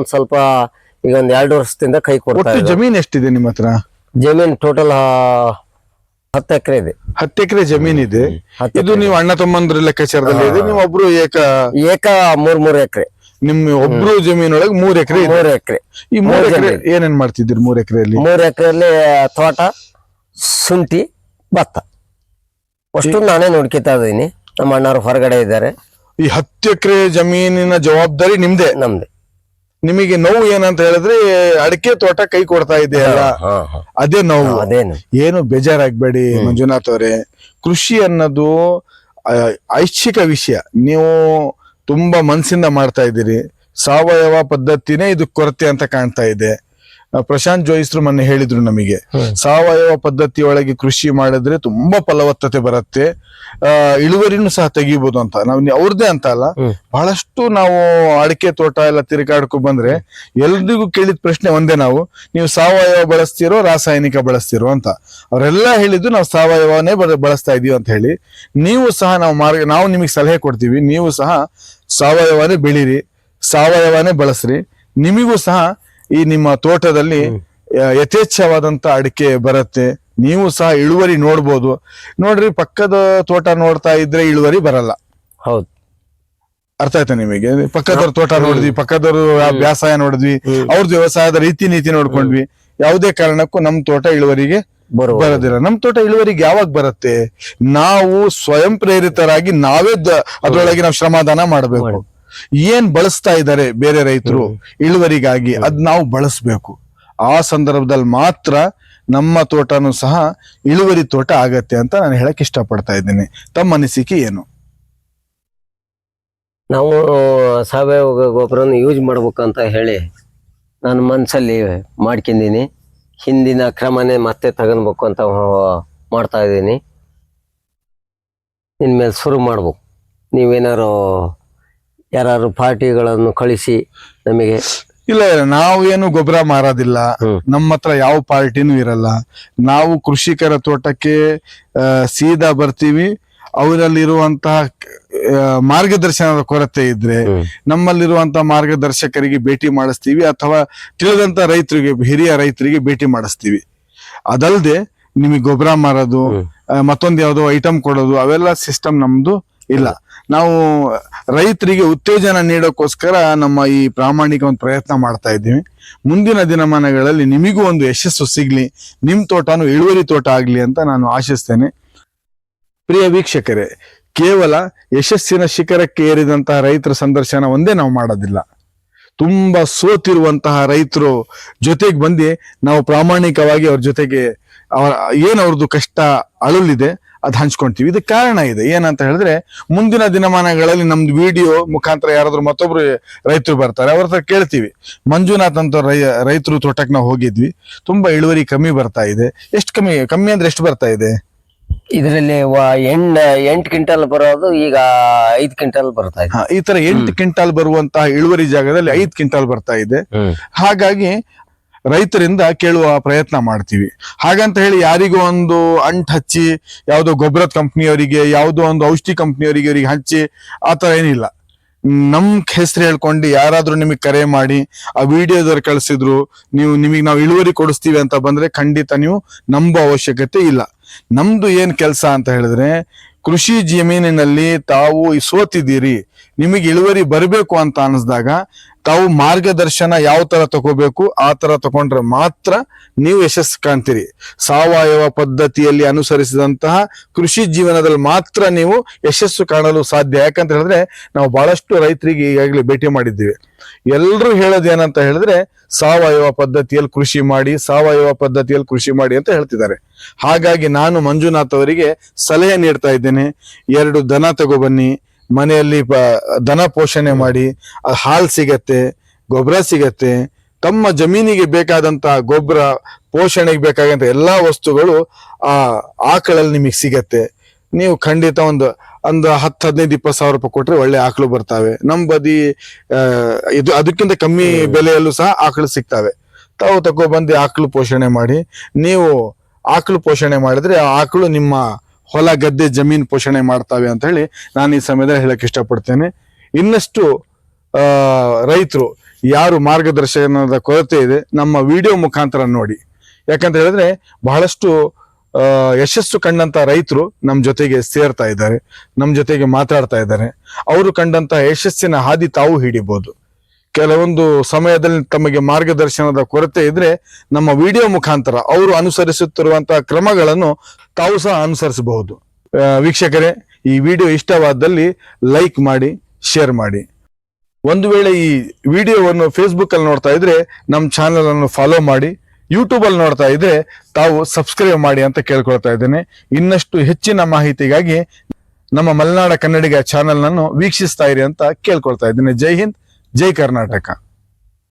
ಒಂದ್ ಸ್ವಲ್ಪ ಈಗ ಒಂದ್ ಎರಡು ವರ್ಷದಿಂದ ಕೈ ಕೊಡ್ತಾ ಒಟ್ಟು ಜಮೀನ್ ಎಷ್ಟಿದೆ ನಿಮ್ಮ ಹತ್ರ? ಜಮೀನ್ ಟೋಟಲ್ ಹತ್ತು ಎಕರೆ ಇದೆ. ಹತ್ತು ಎಕರೆ ಜಮೀನ್ ಇದೆ. ಹತ್ತು ಇದು ನೀವು ಅಣ್ಣ ತಮ್ಮಂದ್ರ ಲೆಕ್ಕಾಚಾರದಲ್ಲಿ ಇದೆ. ನೀವು ಒಬ್ರು ಏಕ ಏಕ ಮೂರ್ ಮೂರ್ ಎಕರೆ. ನಿಮ್ಮ ಒಬ್ರು ಜಮೀನೊಳಗೆ ಮೂರ್ ಎಕರೆ ಇದೆ. ಮೂರ್ ಎಕರೆ. ಈ ಮೂರ್ ಎಕರೆ ಏನೇನ್ ಮಾಡ್ತಿದ್ದೀರಿ ಮೂರ್ ಎಕರೆಯಲ್ಲಿ? ಮೂರ್ ಎಕರೆಯಲ್ಲಿ ತೋಟ ಶುಂಠಿ ಭತ್ತ. ಅಷ್ಟು ನಾನೇ ನೋಡ್ಕೊತಾ ಇದೀನಿ ನಮ್ಮ ಅಣ್ಣವ್ರು ಹೊರಗಡೆ ಇದ್ದಾರೆ. ಈ ಹತ್ತು ಎಕರೆ ಜಮೀನಿನ ಜವಾಬ್ದಾರಿ ನಿಮ್ದೇ? ನಮ್ದು. ನಿಮಗೆ ನೋವು ಏನಂತ ಹೇಳಿದ್ರೆ ಅಡಿಕೆ ತೋಟ ಕೈ ಕೊಡ್ತಾ ಇದೆಯಲ್ಲ. ಅದೇ ನೋವು. ಅದೇನು? ಏನು ಬೇಜಾರಾಗ್ಬೇಡಿ ಮಂಜುನಾಥ್ ಅವರೇ. ಕೃಷಿ ಅನ್ನೋದು ಐಚ್ಛಿಕ ವಿಷಯ. ನೀವು ತುಂಬಾ ಮನಸ್ಸಿಂದ ಮಾಡ್ತಾ ಇದ್ದೀರಿ. ಸಾವಯವ ಪದ್ಧತಿನೇ ಇದು ಕೊರತೆ ಅಂತ ಕಾಣ್ತಾ ಇದೆ. ಪ್ರಶಾಂತ್ ಜೋಯಿಸ್ರು ಮೊನ್ನೆ ಹೇಳಿದ್ರು ನಮಗೆ. ಸಾವಯವ ಪದ್ಧತಿ ಒಳಗೆ ಕೃಷಿ ಮಾಡಿದ್ರೆ ತುಂಬಾ ಫಲವತ್ತತೆ ಬರುತ್ತೆ. ಇಳುವರಿನೂ ಸಹ ತೆಗಿಬಹುದು ಅಂತ. ನಾವು ಅವ್ರದೇ ಅವ್ರದ್ದೇ ಅಂತ ಅಲ್ಲ, ಬಹಳಷ್ಟು ನಾವು ಅಡಿಕೆ ತೋಟ ಎಲ್ಲ ತಿರುಗಾಡ್ಕೊ ಬಂದ್ರೆ ಎಲ್ರಿಗೂ ಕೇಳಿದ ಪ್ರಶ್ನೆ ಒಂದೇ ನಾವು, ನೀವು ಸಾವಯವ ಬಳಸ್ತಿರೋ ರಾಸಾಯನಿಕ ಬಳಸ್ತಿರೋ ಅಂತ. ಅವರೆಲ್ಲ ಹೇಳಿದ್ದು ನಾವು ಸಾವಯವನೇ ಬಳ- ಬಳಸ್ತಾ ಇದೀವಿ ಅಂತ ಹೇಳಿ, ನೀವು ಸಹ ನಾವು ಮಾರ್ಗ, ನಾವು ನಿಮಗೆ ಸಲಹೆ ಕೊಡ್ತೀವಿ, ನೀವು ಸಹ ಸಾವಯವನೇ ಬೆಳೀರಿ, ಸಾವಯವನೇ ಬಳಸ್ರಿ, ನಿಮಗೂ ಸಹ ಈ ನಿಮ್ಮ ತೋಟದಲ್ಲಿ ಯಥೇಚ್ಛವಾದಂತ ಅಡಿಕೆ ಬರುತ್ತೆ. ನೀವು ಸಹ ಇಳುವರಿ ನೋಡ್ಬೋದು. ನೋಡ್ರಿ ಪಕ್ಕದ ತೋಟ ನೋಡ್ತಾ ಇದ್ರೆ ಇಳುವರಿ ಬರಲ್ಲ. ಹೌದು. ಅರ್ಥ ಆಯ್ತಾ ನಿಮಗೆ? ಪಕ್ಕದವ್ರ ತೋಟ ನೋಡಿದ್ವಿ ಪಕ್ಕದವ್ರ ವ್ಯವಸಾಯ ನೋಡಿದ್ವಿ ಅವ್ರದ್ದು ವ್ಯವಸಾಯದ ರೀತಿ ನೀತಿ ನೋಡ್ಕೊಂಡ್ವಿ. ಯಾವುದೇ ಕಾರಣಕ್ಕೂ ನಮ್ ತೋಟ ಇಳುವರಿಗೆ ಬರೋದಿಲ್ಲ. ನಮ್ ತೋಟ ಇಳುವರಿಗೆ ಯಾವಾಗ ಬರುತ್ತೆ? ನಾವು ಸ್ವಯಂ ಪ್ರೇರಿತರಾಗಿ ನಾವೇ ಅದ್ರೊಳಗೆ ನಾವು ಶ್ರಮದಾನ ಮಾಡಬೇಕು. ಏನ್ ಬಳಸ್ತಾ ಇದ್ದಾರೆ ಬೇರೆ ರೈತರು ಇಳುವರಿಗಾಗಿ ಅದ್ ನಾವು ಬಳಸ್ಬೇಕು. ಆ ಸಂದರ್ಭದಲ್ಲಿ ಮಾತ್ರ ನಮ್ಮ ತೋಟನೂ ಸಹ ಇಳುವರಿ ತೋಟ ಆಗತ್ತೆ ಅಂತ ನಾನು ಹೇಳಕ್ ಇಷ್ಟಪಡ್ತಾ ಇದ್ದೀನಿ. ತಮ್ಮ ಅನಿಸಿಕೆ ಏನು? ನಾವು ಸಾವಯವ ಗೊಬ್ಬರನ ಯೂಸ್ ಮಾಡ್ಬೇಕಂತ ಹೇಳಿ ನಾನು ಮನಸ್ಸಲ್ಲಿ ಮಾಡ್ಕೊಂಡಿನಿ ಹಿಂದಿನ ಕ್ರಮನೇ ಮತ್ತೆ ತಗೊಳ್ಬೇಕು ಅಂತ ಮಾಡ್ತಾ ಇದ್ದೀನಿ. ಇನ್ಮೇಲೆ ಶುರು ಮಾಡ್ಬೇಕು. ನೀವೇನಾರು ಯಾರು ಪಾರ್ಟಿಗಳನ್ನು ಕಳಿಸಿ ನಮಗೆ ಇಲ್ಲ ಇಲ್ಲ ಏನು ಗೊಬ್ಬರ ಮಾರೋದಿಲ್ಲ. ನಮ್ಮ ಹತ್ರ ಯಾವ ಪಾರ್ಟಿನೂ ಇರಲ್ಲ. ನಾವು ಕೃಷಿಕರ ತೋಟಕ್ಕೆ ಸೀದಾ ಬರ್ತೀವಿ. ಅವರಲ್ಲಿರುವಂತಹ ಮಾರ್ಗದರ್ಶನದ ಕೊರತೆ ಇದ್ರೆ. ನಮ್ಮಲ್ಲಿರುವಂತಹ ಮಾರ್ಗದರ್ಶಕರಿಗೆ ಭೇಟಿ ಮಾಡಿಸ್ತೀವಿ ಅಥವಾ ತಿಳಿದಂತ ರೈತರಿಗೆ ಹಿರಿಯ ರೈತರಿಗೆ ಭೇಟಿ ಮಾಡಿಸ್ತೀವಿ. ಅದಲ್ಲದೆ ನಿಮಗೆ ಗೊಬ್ಬರ ಮಾರೋದು ಮತ್ತೊಂದು ಯಾವುದೋ ಐಟಮ್ ಕೊಡೋದು ಅವೆಲ್ಲ ಸಿಸ್ಟಮ್ ನಮ್ದು ಇಲ್ಲ. ನಾವು ರೈತರಿಗೆ ಉತ್ತೇಜನ ನೀಡೋಕ್ಕೋಸ್ಕರ ನಮ್ಮ ಈ ಪ್ರಾಮಾಣಿಕ ಒಂದು ಪ್ರಯತ್ನ ಮಾಡ್ತಾ ಇದ್ದೀವಿ. ಮುಂದಿನ ದಿನಮಾನಗಳಲ್ಲಿ ನಿಮಗೂ ಒಂದು ಯಶಸ್ಸು ಸಿಗಲಿ ನಿಮ್ಮ ತೋಟನು ಇಳುವರಿ ತೋಟ ಆಗಲಿ ಅಂತ ನಾನು ಆಶಿಸ್ತೇನೆ. ಪ್ರಿಯ ವೀಕ್ಷಕರೇ, ಕೇವಲ ಯಶಸ್ಸಿನ ಶಿಖರಕ್ಕೆ ಏರಿದಂತಹ ರೈತರ ಸಂದರ್ಶನ ಒಂದೇ ನಾವು ಮಾಡೋದಿಲ್ಲ. ತುಂಬ ಸೋತಿರುವಂತಹ ರೈತರು ಜೊತೆಗೆ ಬಂದು ನಾವು ಪ್ರಾಮಾಣಿಕವಾಗಿ ಅವ್ರ ಜೊತೆಗೆ ಅವರ ಏನು ಅವ್ರದ್ದು ಕಷ್ಟ ಅಳಲಿದೆ ಅದ್ ಹಂಚ್ಕೊಂತೀವಿ. ಇದಕ್ಕೆ ಕಾರಣ ಇದೆ. ಏನಂತ ಹೇಳಿದ್ರೆ ಮುಂದಿನ ದಿನಮಾನಗಳಲ್ಲಿ ನಮ್ದು ವಿಡಿಯೋ ಮುಖಾಂತರ ಯಾರಾದ್ರೂ ಮತ್ತೊಬ್ರು ರೈತರು ಬರ್ತಾರೆ ಅವ್ರ ಹತ್ರ ಕೇಳ್ತೀವಿ. ಮಂಜುನಾಥ್ ಅಂತ ರೈ ರೈತರು ತೋಟಕ್ಕೆ ನಾವು ಹೋಗಿದ್ವಿ. ತುಂಬಾ ಇಳುವರಿ ಕಮ್ಮಿ ಬರ್ತಾ ಇದೆ. ಎಷ್ಟು ಕಮ್ಮಿ ಕಮ್ಮಿ ಅಂದ್ರೆ ಎಷ್ಟು ಬರ್ತಾ ಇದೆ? ಇದರಲ್ಲಿ ಎಂಟ್ ಎಂಟು ಕ್ವಿಂಟಲ್ ಬರೋದು ಈಗ ಐದು ಕ್ವಿಂಟಲ್ ಬರ್ತಾ ಇದೆ. ಹಾ, ಈ ತರ ಎಂಟು ಕ್ವಿಂಟಲ್ ಬರುವಂತಹ ಇಳುವರಿ ಜಾಗದಲ್ಲಿ ಐದು ಕ್ವಿಂಟಲ್ ಬರ್ತಾ ಇದೆ. ಹಾಗಾಗಿ ರೈತರಿಂದ ಕೇಳುವ ಪ್ರಯತ್ನ ಮಾಡ್ತೀವಿ. ಹಾಗಂತ ಹೇಳಿ ಯಾರಿಗೂ ಒಂದು ಅಂಟ್ ಹಚ್ಚಿ, ಯಾವುದೋ ಗೊಬ್ಬರದ ಕಂಪ್ನಿಯವರಿಗೆ, ಯಾವುದೋ ಒಂದು ಔಷಧಿ ಕಂಪ್ನಿಯವರಿಗೆ ಇವರಿಗೆ ಹಚ್ಚಿ ಆ ಥರ ಏನಿಲ್ಲ. ನಮ್ ಹೆಸರು ಹೇಳ್ಕೊಂಡು ಯಾರಾದ್ರೂ ನಿಮಗೆ ಕರೆ ಮಾಡಿ, ಆ ವಿಡಿಯೋದವ್ರು ಕಳಿಸಿದ್ರು, ನೀವು ನಿಮಗೆ ನಾವು ಇಳುವರಿ ಕೊಡಿಸ್ತೀವಿ ಅಂತ ಬಂದ್ರೆ ಖಂಡಿತ ನೀವು ನಂಬೋ ಅವಶ್ಯಕತೆ ಇಲ್ಲ. ನಮ್ದು ಏನ್ ಕೆಲಸ ಅಂತ ಹೇಳಿದ್ರೆ, ಕೃಷಿ ಜಮೀನಿನಲ್ಲಿ ತಾವು ಸೋತಿದ್ದೀರಿ, ನಿಮಗೆ ಇಳುವರಿ ಬರಬೇಕು ಅಂತ ಅನಿಸ್ದಾಗ ತಾವು ಮಾರ್ಗದರ್ಶನ ಯಾವ ತರ ತಗೋಬೇಕು, ಆ ತರ ತಗೊಂಡ್ರೆ ಮಾತ್ರ ನೀವು ಯಶಸ್ಸು ಕಾಣ್ತೀರಿ. ಸಾವಯವ ಪದ್ಧತಿಯಲ್ಲಿ ಅನುಸರಿಸಿದಂತಹ ಕೃಷಿ ಜೀವನದಲ್ಲಿ ಮಾತ್ರ ನೀವು ಯಶಸ್ಸು ಕಾಣಲು ಸಾಧ್ಯ. ಯಾಕಂತ ಹೇಳಿದ್ರೆ, ನಾವು ಬಹಳಷ್ಟು ರೈತರಿಗೆ ಈಗಾಗಲೇ ಭೇಟಿ ಮಾಡಿದ್ದೀವಿ. ಎಲ್ಲರೂ ಹೇಳೋದು ಏನಂತ ಹೇಳಿದ್ರೆ, ಸಾವಯವ ಪದ್ಧತಿಯಲ್ಲಿ ಕೃಷಿ ಮಾಡಿ, ಸಾವಯವ ಪದ್ಧತಿಯಲ್ಲಿ ಕೃಷಿ ಮಾಡಿ ಅಂತ ಹೇಳ್ತಿದ್ದಾರೆ. ಹಾಗಾಗಿ ನಾನು ಮಂಜುನಾಥ್ ಅವರಿಗೆ ಸಲಹೆ ನೀಡ್ತಾ ಇದ್ದೇನೆ. ಎರಡು ದನ ತಗೊಬನ್ನಿ ಮನೆಯಲ್ಲಿ ದನ ಪೋಷಣೆ ಮಾಡಿ ಹಾಲು ಸಿಗತ್ತೆ ಗೊಬ್ಬರ ಸಿಗತ್ತೆ, ತಮ್ಮ ಜಮೀನಿಗೆ ಬೇಕಾದಂತಹ ಗೊಬ್ಬರ ಪೋಷಣೆಗೆ ಬೇಕಾದಂತ ಎಲ್ಲಾ ವಸ್ತುಗಳು ಆ ಆಕಳಲ್ಲಿ ನಿಮಗೆ ಸಿಗತ್ತೆ. ನೀವು ಖಂಡಿತ ಒಂದು ಒಂದು ಹತ್ತು ಹದಿನೈದು ಇಪ್ಪತ್ತು ಸಾವಿರ ರೂಪಾಯಿ ಕೊಟ್ರೆ ಒಳ್ಳೆ ಆಕಳು ಬರ್ತಾವೆ. ನಮ್ಮ ಬದಿ ಇದು ಅದಕ್ಕಿಂತ ಕಮ್ಮಿ ಬೆಲೆಯಲ್ಲೂ ಸಹ ಆಕಳು ಸಿಗ್ತವೆ. ತಾವು ತಗೊಬಂದು ಆಕಳು ಪೋಷಣೆ ಮಾಡಿ, ನೀವು ಆಕಳು ಪೋಷಣೆ ಮಾಡಿದ್ರೆ ಆಕಳು ನಿಮ್ಮ ಹೊಲ, ಗದ್ದೆ, ಜಮೀನ್ ಪೋಷಣೆ ಮಾಡ್ತಾವೆ ಅಂತ ಹೇಳಿ ನಾನು ಈ ಸಮಯದಲ್ಲಿ ಹೇಳಕ್ ಇಷ್ಟಪಡ್ತೇನೆ. ಇನ್ನಷ್ಟು ರೈತರು ಯಾರು ಮಾರ್ಗದರ್ಶನದ ಕೊರತೆ ಇದೆ, ನಮ್ಮ ವಿಡಿಯೋ ಮುಖಾಂತರ ನೋಡಿ. ಯಾಕಂತ ಹೇಳಿದ್ರೆ ಬಹಳಷ್ಟು ಯಶಸ್ಸು ಕಂಡಂತ ರೈತರು ನಮ್ಮ ಜೊತೆಗೆ ಸೇರ್ತಾ ಇದ್ದಾರೆ ನಮ್ಮ ಜೊತೆಗೆ ಮಾತಾಡ್ತಾ ಇದ್ದಾರೆ. ಅವರು ಕಂಡಂತ ಯಶಸ್ಸಿನ ಹಾದಿ ತಾವು ಹಿಡಿಬಹುದು ಕೆಲವೊಂದು ಸಮಯದಲ್ಲಿ ತಮಗೆ ಮಾರ್ಗದರ್ಶನದ ಕೊರತೆ ಇದ್ರೆ ನಮ್ಮ ವಿಡಿಯೋ ಮುಖಾಂತರ ಅವರು ಅನುಸರಿಸುತ್ತಿರುವಂತಹ ಕ್ರಮಗಳನ್ನು ತಾವು ಸಹ ಅನುಸರಿಸಬಹುದು. ವೀಕ್ಷಕರೇ, ಈ ವಿಡಿಯೋ ಇಷ್ಟವಾದಲ್ಲಿ ಲೈಕ್ ಮಾಡಿ, ಶೇರ್ ಮಾಡಿ. ಒಂದು ವೇಳೆ ಈ ವಿಡಿಯೋವನ್ನು ಫೇಸ್ಬುಕ್ ಅಲ್ಲಿ ನೋಡ್ತಾ ಇದ್ರೆ ನಮ್ಮ ಚಾನೆಲ್ ಅನ್ನು ಫಾಲೋ ಮಾಡಿ ಯೂಟ್ಯೂಬ್ ಅಲ್ಲಿ ನೋಡ್ತಾ ಇದ್ರೆ ತಾವು ಸಬ್ಸ್ಕ್ರೈಬ್ ಮಾಡಿ ಅಂತ ಕೇಳ್ಕೊಳ್ತಾ ಇದ್ದೇನೆ. ಇನ್ನಷ್ಟು ಹೆಚ್ಚಿನ ಮಾಹಿತಿಗಾಗಿ ನಮ್ಮ ಮಲೆನಾಡ ಕನ್ನಡಿಗ ಚಾನೆಲ್ ನನ್ನು ವೀಕ್ಷಿಸ್ತಾ ಇರಿ ಅಂತ ಕೇಳ್ಕೊಳ್ತಾ ಇದ್ದೇನೆ. ಜೈ ಹಿಂದ್. ಜೈ ಕರ್ನಾಟಕ.